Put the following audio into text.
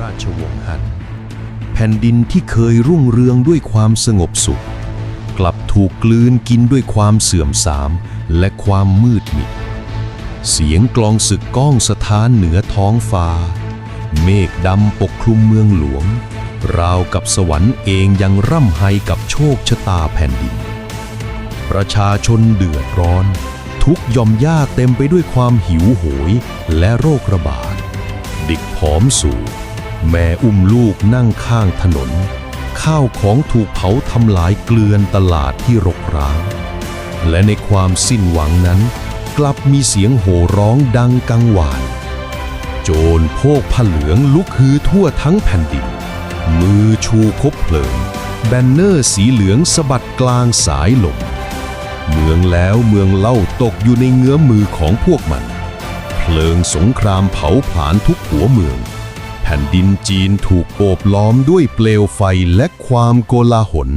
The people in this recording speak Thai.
ราชวงศ์ฮันแผ่นดินที่เคยรุ่งเรืองด้วยความสงบสุข กลับถูกกลืนกินด้วยความเสื่อมทรามและความมืดมิด เสียงกลองศึกก้องสถานเหนือท้องฟ้า เมฆดำปกคลุมเมืองหลวง ราวกับสวรรค์เองยังร่ำไห้กับโชคชะตาแผ่นดิน ประชาชนเดือดร้อนทุกย่อมย่าเต็มไปด้วยความหิวโหยและโรคระบาดเด็กผอมสูง แม่อุ้มลูกนั่งข้างถนน ข้าวของถูกเผาทำลายเกลื่อนตลาดที่รกร้าง และในความสิ้นหวังนั้น กลับมีเสียงโห่ร้องดังกังวาน โจรโพกผ้าเหลืองลุกฮือทั่วทั้งแผ่นดิน มือชูคบเพลิง แบนเนอร์สีเหลืองสะบัดกลางสายลมเมืองแล้วเมืองเล่าตกอยู่ในเงื้อมมือของพวกมัน เพลิงสงครามเผาผลาญทุกหัวเมือง ผ่นดินจีนถูกโอบล้อมด้วยเปลวไฟและความโกลาหล